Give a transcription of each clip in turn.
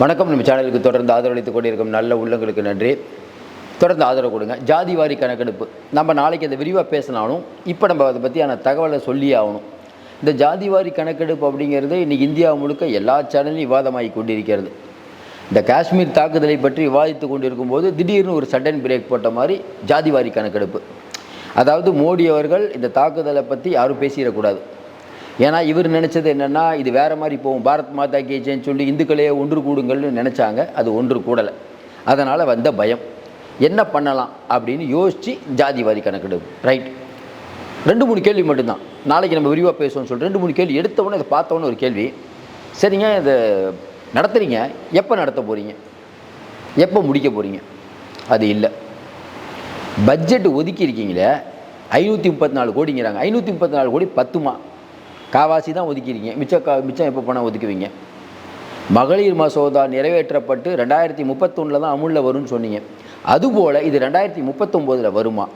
வணக்கம். நம்ம சேனலுக்கு தொடர்ந்து ஆதரவளித்துக் கொண்டிருக்கும் நல்ல உள்ளங்களுக்கு நன்றி. தொடர்ந்து ஆதரவு கொடுங்க. ஜாதிவாரி கணக்கெடுப்பு. நம்ம நாளைக்கு அதை விரிவாக பேசினாலும் இப்போ நம்ம அதை பற்றியான தகவலை சொல்லியே ஆகணும். இந்த ஜாதிவாரி கணக்கெடுப்பு அப்படிங்கிறது இன்றைக்கி இந்தியா முழுக்க எல்லா சேனலையும் விவாதமாகி கொண்டிருக்கிறது. இந்த காஷ்மீர் தாக்குதலை பற்றி விவாதித்து கொண்டிருக்கும் போது திடீர்னு ஒரு சடன் பிரேக் போட்ட மாதிரி ஜாதிவாரி கணக்கெடுப்பு. அதாவது மோடி அவர்கள் இந்த தாக்குதலை பற்றி யாரும் பேசிடக்கூடாது. ஏன்னா இவர் நினச்சது என்னென்னா இது வேறு மாதிரி போகும். பாரத் மாதா கி சொல்லி இந்துக்களையே ஒன்று கூடுங்கள்னு நினச்சாங்க. அது ஒன்று கூடலை. அதனால் வந்த பயம். என்ன பண்ணலாம் அப்படின்னு யோசித்து ஜாதிவாதி கணக்கெடுப்பு. ரைட் ரெண்டு மூணு கேள்வி மட்டும்தான். நாளைக்கு நம்ம விரிவாக பேசுவோம்னு சொல்லிட்டு ரெண்டு மூணு கேள்வி. எடுத்தவொடனே இதை பார்த்தவொடனே ஒரு கேள்வி. சரிங்க இதை நடத்துகிறீங்க எப்போ நடத்த போகிறீங்க எப்போ முடிக்க போகிறீங்க அது இல்லை. பட்ஜெட் ஒதுக்கி இருக்கீங்களே ஐநூற்றி முப்பத்தி நாலு கோடிங்கிறாங்க. ஐநூற்றி முப்பத்தி நாலு கோடி பத்துமா? காவாசி தான் ஒதுக்கிறீங்க மிச்சம் கா மிச்சம் எப்போ பணம் ஒதுக்குவீங்க? மகளிர் மசோதா நிறைவேற்றப்பட்டு ரெண்டாயிரத்தி முப்பத்தொன்னில் தான் அமுலில் வரும்னு சொன்னீங்க. அதுபோல் இது ரெண்டாயிரத்தி முப்பத்தொம்போதில் வருமா?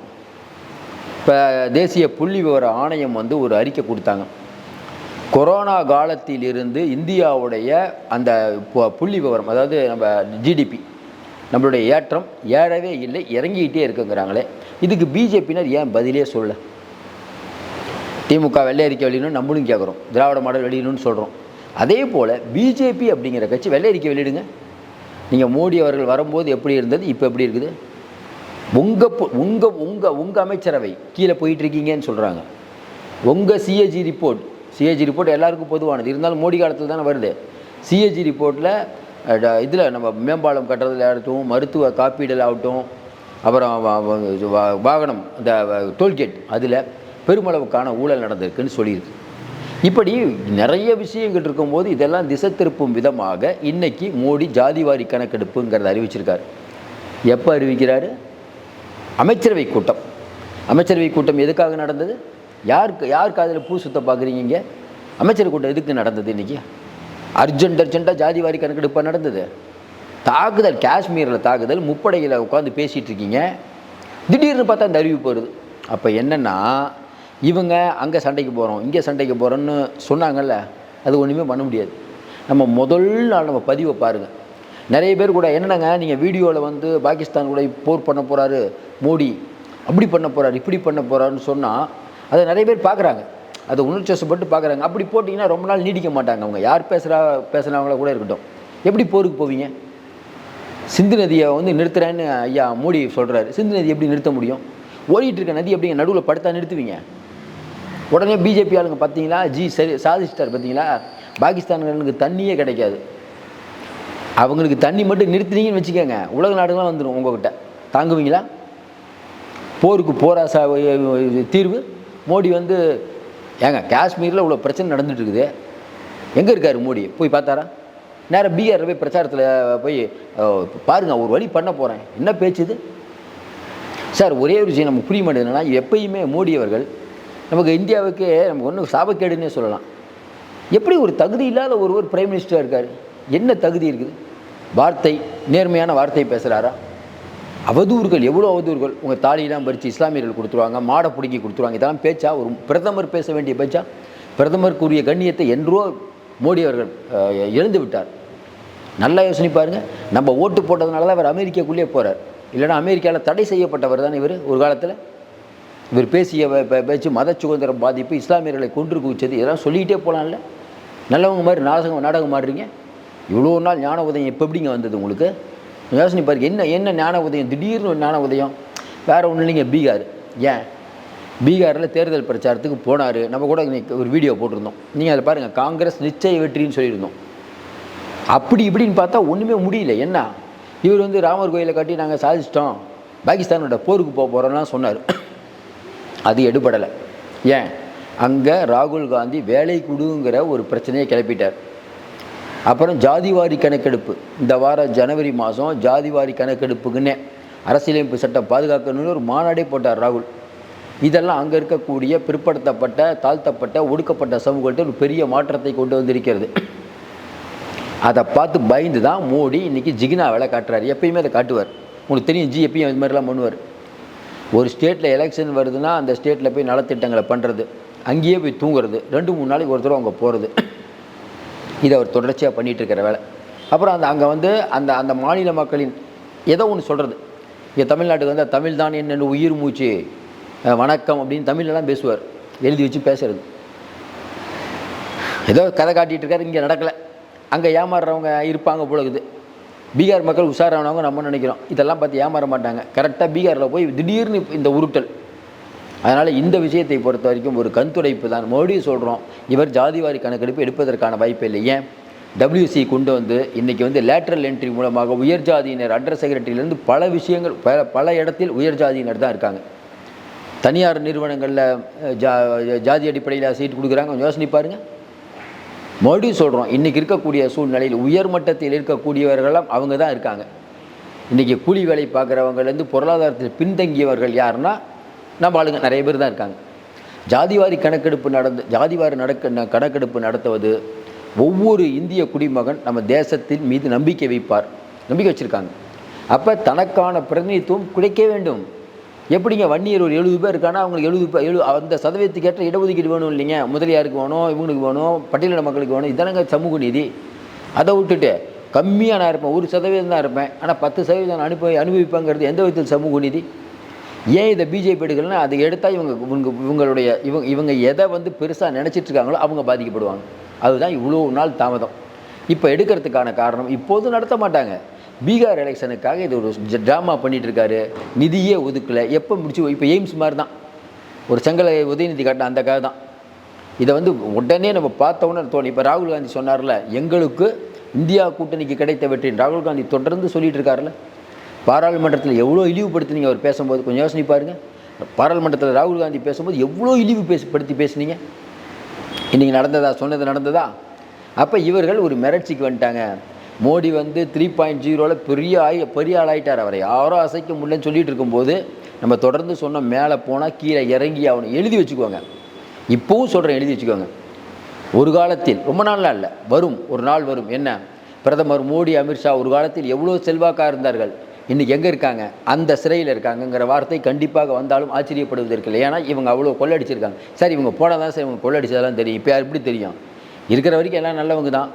இப்போ தேசிய புள்ளி விவர ஆணையம் வந்து ஒரு அறிக்கை கொடுத்தாங்க. கொரோனா காலத்திலிருந்து இந்தியாவுடைய அந்த பு- புள்ளி விவரம் அதாவது நம்ம ஜிடிபி நம்மளுடைய ஏற்றம் ஏறவே இல்லை இறங்கிக்கிட்டே இருக்குங்கிறாங்களே. இதுக்கு பிஜேபியினர் ஏன் பதிலே சொல்ல திமுக வெள்ளை அறிக்கை வெளியிடணும் நம்மளும் கேட்குறோம் திராவிட மாடல் வெளியிடணும்னு சொல்கிறோம் அதே போல் பிஜேபி அப்படிங்கிற கட்சி வெள்ளை அறிக்கை வெளியிடுங்க. நீங்கள் மோடி அவர்கள் வரும்போது எப்படி இருந்தது? இப்போ எப்படி இருக்குது? உங்கள் உங்கள் உங்கள் உங்கள் அமைச்சரவை கீழே போயிட்டுருக்கீங்கன்னு சொல்கிறாங்க உங்கள் சிஏஜி ரிப்போர்ட் சிஏஜி ரிப்போர்ட் எல்லாருக்கும் பொதுவானது. இருந்தாலும் மோடி காலத்தில் தானே வருது. சிஏஜி ரிப்போர்ட்டில் இதில் நம்ம மேம்பாலம் கட்டுறதுல ஆகட்டும் மருத்துவ காப்பீடில் ஆகட்டும் அப்புறம் வாகனம் இந்த டோல்கேட் அதில் பெருமளவுக்கான ஊழல் நடந்திருக்குன்னு சொல்லியிருக்கு. இப்படி நிறைய விஷயங்கள் இருக்கும்போது இதெல்லாம் திசை திருப்பும் விதமாக இன்னைக்கு மோடி ஜாதிவாரி கணக்கெடுப்புங்கிறத அறிவிச்சிருக்காரு. எப்போ அறிவிக்கிறாரு? அமைச்சரவை கூட்டம். அமைச்சரவை கூட்டம் எதுக்காக நடந்தது? யாருக்கு யார் காதில் பூ சுத்த பார்க்குறீங்க அமைச்சர் அமைச்சரவை கூட்டம் எதுக்கு நடந்தது இன்றைக்கி அர்ஜென்ட் அர்ஜென்ட்டாக ஜாதிவாரி கணக்கெடுப்பாக நடந்தது? தாக்குதல் காஷ்மீரில் தாக்குதல் முப்படையில் உட்காந்து பேசிகிட்டு இருக்கீங்க. திடீர்னு பார்த்தா அந்த அறிவிப்பு வருது. அப்போ என்னென்னா இவங்க அங்கே சண்டைக்கு போகிறோம் இங்கே சண்டைக்கு போகிறோன்னு சொன்னாங்கல்ல அது ஒன்றுமே பண்ண முடியாது. நம்ம முதல் நாள் நம்ம பதிவை பாருங்கள் நிறைய பேர் கூட என்னென்னங்க நீங்கள் வீடியோவில் வந்து பாகிஸ்தான் கூட போர் பண்ண போகிறாரு மோடி அப்படி பண்ண போகிறாரு இப்படி பண்ண போகிறாருன்னு சொன்னால் அதை நிறைய பேர் பார்க்குறாங்க அதை உணர்ச்சிவசப்பட்டு பார்க்குறாங்க அப்படி போட்டிங்கன்னா ரொம்ப நாள் நீடிக்க மாட்டாங்க அவங்க. யார் பேசுகிறா பேசுகிறவங்கள கூட இருக்கட்டும். எப்படி போருக்கு போவீங்க? சிந்து நதியை வந்து நிறுத்துறேன்னு ஐயா மோடி சொல்கிறாரு சிந்து நதி எப்படி நிறுத்த முடியும்? ஓடிட்டு இருக்க நதி எப்படி நடுவில் படுத்தா நிறுத்துவீங்க? உடனே பிஜேபி ஆளுங்க பார்த்தீங்களா? ஜி சரி சாதிச்சிட்டார் பார்த்தீங்களா? பாகிஸ்தானுக்கு தண்ணியே கிடைக்காது. அவங்களுக்கு தண்ணி மட்டும் நிறுத்தினீங்கன்னு வச்சுக்கோங்க. உலக நாடுகள்லாம் வந்துடும் உங்ககிட்ட. தாங்குவீங்களா? போருக்கு போரா சா தீர்வு. மோடி வந்து ஏங்க காஷ்மீரில் இவ்வளோ பிரச்சனை நடந்துட்டு இருக்குது எங்கே இருக்கார் மோடி? போய் பார்த்தாரா? நேராக பீகாரில் போய் பிரச்சாரத்தில் போய் பாருங்கள் ஒரு வழி பண்ண போகிறேன் என்ன பேச்சு இது? சார் ஒரே ஒரு விஷயம் நமக்கு புரிய மாட்டேங்குது. என்னன்னா எப்பயுமே மோடி அவர்கள் நமக்கு இந்தியாவுக்கு நமக்கு ஒன்றும் சாபக்கேடுன்னே சொல்லலாம். எப்படி ஒரு தகுதி இல்லாத ஒருவர் பிரைம் மினிஸ்டராக இருக்கார்? என்ன தகுதி இருக்குது? வார்த்தை நேர்மையான வார்த்தை பேசுகிறாரா அவதூறுகள் எவ்வளோ அவதூறுகள்? உங்கள் தாலியெல்லாம் பறித்து இஸ்லாமியர்கள் கொடுத்துருவாங்க மாடை பிடுங்கி கொடுத்துருவாங்க. இதெல்லாம் பேச்சா? ஒரு பிரதமர் பேச வேண்டிய பேச்சா? பிரதமருக்குரிய கண்ணியத்தை என்றோ மோடி அவர்கள் இழந்து விட்டார். நல்லா யோசனை பாருங்க. நம்ம ஓட்டு போட்டதுனால தான் அவர் அமெரிக்காக்குள்ளேயே போகிறார் இல்லைன்னா அமெரிக்காவில் தடை செய்யப்பட்டவர் தான் இவர் ஒரு காலத்தில்? இவர் பேசிய பே- பே- பேச்சு மத சுதந்திரம் பாதிப்பு இஸ்லாமியர்களை கொன்று குவிச்சது இதெல்லாம் சொல்லிக்கிட்டே போகலாம்ல நல்லவங்க மாதிரி நாடகம் நாடகம் ஆடுறீங்க? இவ்வளோ நாள் ஞான உதயம் இப்போ எப்படிங்க வந்தது உங்களுக்கு? யோசனை பாருங்க என்ன என்ன ஞான உதயம்? திடீர்னு ஒரு ஞான உதயம். வேறு ஒன்றும் இல்லைங்க பீகார். ஏன்? பீகாரில் தேர்தல் பிரச்சாரத்துக்கு போனார். நம்ம கூட ஒரு வீடியோ போட்டிருந்தோம். நீங்கள் அதை பாருங்கள் காங்கிரஸ் நிச்சய வெற்றின்னு சொல்லியிருந்தோம். அப்படி இப்படின்னு பார்த்தா ஒன்றுமே முடியல. என்ன? இவர் வந்து ராமர் கோயிலை கட்டி நாங்கள் சாதிச்சிட்டோம். பாகிஸ்தானோட போருக்கு போக போகிறோம்லாம் சொன்னார். அது எடுபடலை. ஏன்? அங்கே ராகுல் காந்தி வேலை கொடுங்கிற ஒரு பிரச்சனையை கிளப்பிட்டார். அப்புறம் ஜாதிவாரி கணக்கெடுப்பு. இந்த வாரம் ஜனவரி மாதம் ஜாதிவாரி கணக்கெடுப்புக்குன்னே அரசியலமைப்பு சட்டம் பாதுகாக்கணும்னு ஒரு மாநாடே போட்டார் ராகுல். இதெல்லாம் அங்கே இருக்கக்கூடிய பிற்படுத்தப்பட்ட தாழ்த்தப்பட்ட ஒடுக்கப்பட்ட சமூகத்தில் ஒரு பெரிய மாற்றத்தை கொண்டு வந்திருக்கிறது. அதை பார்த்து பயந்து தான் மோடி இன்னைக்கு ஜிகினா வேலை காட்டுறாரு. எப்பயுமே அதை காட்டுவார். உங்களுக்கு தெரியும் ஜி எப்பயும் இது மாதிரிலாம் பண்ணுவார். ஒரு ஸ்டேட்டில் எலெக்ஷன் வருதுன்னா அந்த ஸ்டேட்டில் போய் நலத்திட்டங்களை பண்ணுறது அங்கேயே போய் தூங்குறது. ரெண்டு மூணு நாளைக்கு ஒருத்தர் அங்கே அவங்க போகிறது இதை அவர் தொடர்ச்சியாக பண்ணிகிட்டு இருக்கிற வேலை. அப்புறம் அந்த அங்கே வந்து அந்த அந்த மாநில மக்களின் ஏதோ ஒன்று சொல்கிறது இங்கே தமிழ்நாட்டுக்கு வந்து தமிழ் தான் என்னென்னு உயிர் மூச்சு வணக்கம் அப்படின்னு தமிழ்லாம் பேசுவார். எழுதி வச்சு பேசுறது. ஏதோ கதை காட்டிகிட்டு இருக்காரு இங்கே நடக்கலை. அங்கே ஏமாறுறவங்க இருப்பாங்க போல இருக்குது பீகார் மக்கள் உஷாரானவங்க நம்ம நினைக்கிறோம். இதெல்லாம் பார்த்து ஏமாற மாட்டாங்க. கரெக்டாக பீகாரில் போய் திடீர்னு இந்த உருட்டல். அதனால் இந்த விஷயத்தை பொறுத்த வரைக்கும் ஒரு கண்துடைப்பு தான். மறுபடியும் சொல்கிறோம் இவர் ஜாதிவாரி கணக்கெடுப்பு எடுப்பதற்கான வாய்ப்பு இல்லை. ஏன்? டபிள்யூசி கொண்டு வந்து இன்றைக்கி வந்து லேட்ரல் என்ட்ரி மூலமாக உயர் ஜாதியினர் அண்டர் செக்ரட்டரியிலேருந்து பல விஷயங்கள் பல பல இடத்தில் உயர் ஜாதியினர் தான் இருக்காங்க. தனியார் நிறுவனங்களில் ஜா ஜாதி அடிப்படையில் சீட் கொடுக்குறாங்க. கொஞ்சம் யோசனை பாருங்க. மறுபடியும் சொல்கிறோம் இன்றைக்கி இருக்கக்கூடிய சூழ்நிலையில் உயர்மட்டத்தில் இருக்கக்கூடியவர்களும் அவங்க தான் இருக்காங்க. இன்றைக்கி கூலி வேலை பார்க்குறவங்கலேருந்து பொருளாதாரத்தில் பின்தங்கியவர்கள் யாருன்னா நம்ம ஆளுங்க நிறைய பேர் தான் இருக்காங்க. ஜாதிவாரி கணக்கெடுப்பு நடந்து ஜாதிவாரி நடக்க கணக்கெடுப்பு நடத்துவது ஒவ்வொரு இந்திய குடிமகன் நம்ம தேசத்தின் மீது நம்பிக்கை வைப்பார். நம்பிக்கை வச்சுருக்காங்க. அப்போ தனக்கான பிரதிநிதித்துவம் கிடைக்க வேண்டும். எப்படிங்க வன்னியர் ஒரு எழுபது பேர் இருக்கானா? அவங்களுக்கு எழுபது பேர் எழு அந்த சதவீதத்துக்கு ஏற்ற இடஒதுக்கீடு வேணும் இல்லைங்க. முதலியாருக்கு வேணும் இவங்களுக்கு வேணும் பட்டியலின மக்களுக்கு வேணும். இதானங்க சமூக நீதி. அதை விட்டுட்டு கம்மியாக நான் இருப்பேன். ஒரு சதவீதம் தான் இருப்பேன். ஆனால் பத்து சதவீதம் நான் அனுப்பி அனுபவிப்பேங்கிறது எந்த விதத்தில் சமூக நீதி? ஏன் இதை பிஜேபி எடுக்கலன்னா அதை எடுத்தால் இவங்க இவங்க இவங்களுடைய இவங்க இவங்க எதை வந்து பெருசாக நினச்சிட்டு இருக்காங்களோ அவங்க பாதிக்கப்படுவாங்க. அதுதான் இவ்வளோ நாள் தாமதம். இப்போ எடுக்கிறதுக்கான காரணம். இப்போதும் நடத்த மாட்டாங்க. பீகார் எலெக்ஷனுக்காக இது ஒரு ட்ராமா பண்ணிகிட்ருக்காரு நிதியே ஒதுக்கலை. எப்போ முடிச்சு இப்போ எய்ம்ஸ் மாதிரி தான் ஒரு செங்கலை உதயநிதி காட்டின அந்த கதை தான். இதை வந்து உடனே நம்ம பார்த்தோன்னு தோணும் இப்போ ராகுல் காந்தி சொன்னார்ல எங்களுக்கு இந்தியா கூட்டணிக்கு கிடைத்த வெற்றி ராகுல் காந்தி தொடர்ந்து சொல்லிகிட்டு இருக்காருல்ல பாராளுமன்றத்தில் எவ்வளோ இழிவுபடுத்தினீங்க அவர் பேசும்போது கொஞ்சம் யோசனை பாருங்கள் பாராளுமன்றத்தில் ராகுல் காந்தி பேசும்போது எவ்வளோ இழிவு பேசி படுத்தி பேசுனீங்க? இன்றைக்கி நடந்ததா சொன்னது நடந்ததா? அப்போ இவர்கள் ஒரு மிரட்சிக்கு வந்துட்டாங்க. மோடி வந்து த்ரீ பாயிண்ட் ஜீரோவில் பெரிய ஆய் பெரிய ஆளாயிட்டார் அவரை. யாரோ அசைக்க முடியலன்னு சொல்லிட்டு இருக்கும்போது நம்ம தொடர்ந்து சொன்ன மேலே போனால் கீழே இறங்கி ஆகணும் எழுதி வச்சுக்கோங்க. இப்போவும் சொல்கிறேன் எழுதி வச்சுக்கோங்க. ஒரு காலத்தில் ரொம்ப நாள்லாம் இல்லை வரும் ஒரு நாள் வரும். என்ன? பிரதமர் மோடி அமித்ஷா ஒரு காலத்தில் எவ்வளோ செல்வாக்காக இருந்தார்கள்? இன்றைக்கி எங்கே இருக்காங்க? அந்த சிறையில் இருக்காங்கங்கிற வார்த்தை கண்டிப்பாக வந்தாலும் ஆச்சரியப்படுவதற்கு இல்லை. ஏன்னா இவங்க அவ்வளோ கொள்ளடிச்சிருக்காங்க. சரி இவங்க போனால் தான் சார் இவங்க கொள்ளடிச்சதெல்லாம் தெரியும். இப்போ எப்படி தெரியும்? இருக்கிற வரைக்கும் எல்லாம் நல்லவங்க தான்.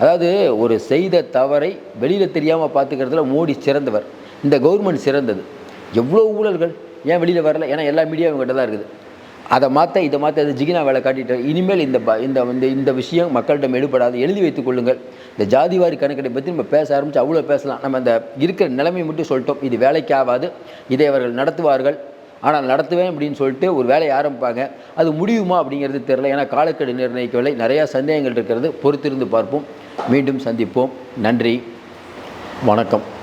அதாவது ஒரு செய்த தவறை வெளியில் தெரியாமல் பார்த்துக்கிறதுல மோடி சிறந்தவர். இந்த கவர்மெண்ட் சிறந்தது. எவ்வளோ ஊழல்கள் ஏன் வெளியில் வரல? ஏன்னா எல்லா மீடியாவும் கிட்ட தான் இருக்குது. அதை மாற்ற இதை மாற்ற அது ஜிகினா வேலை காட்டிட்டு இனிமேல் இந்த இந்த இந்த இந்த விஷயம் மக்களிடம் எடுபடாது எழுதி வைத்துக் கொள்ளுங்கள். இந்த ஜாதிவாரி கணக்கெடுப்பை பற்றி நம்ம பேச ஆரம்பித்து அவ்வளோ பேசலாம். நம்ம அந்த இருக்கிற நிலைமை மட்டும் சொல்லிட்டோம். இது வேலைக்கு ஆகாது இதை அவர்கள் நடத்துவார்கள். ஆனால் நடத்துவேன் அப்படின்னு சொல்லிட்டு ஒரு வேலையை ஆரம்பிப்பாங்க. அது முடியுமா அப்படிங்கிறது தெரில ஏன்னா காலக்கெடு நிர்ணயிக்கவில்லை. நிறையா சந்தேகங்கள் இருக்கிறது. பொறுத்திருந்து பார்ப்போம். மீண்டும் சந்திப்போம். நன்றி. வணக்கம்.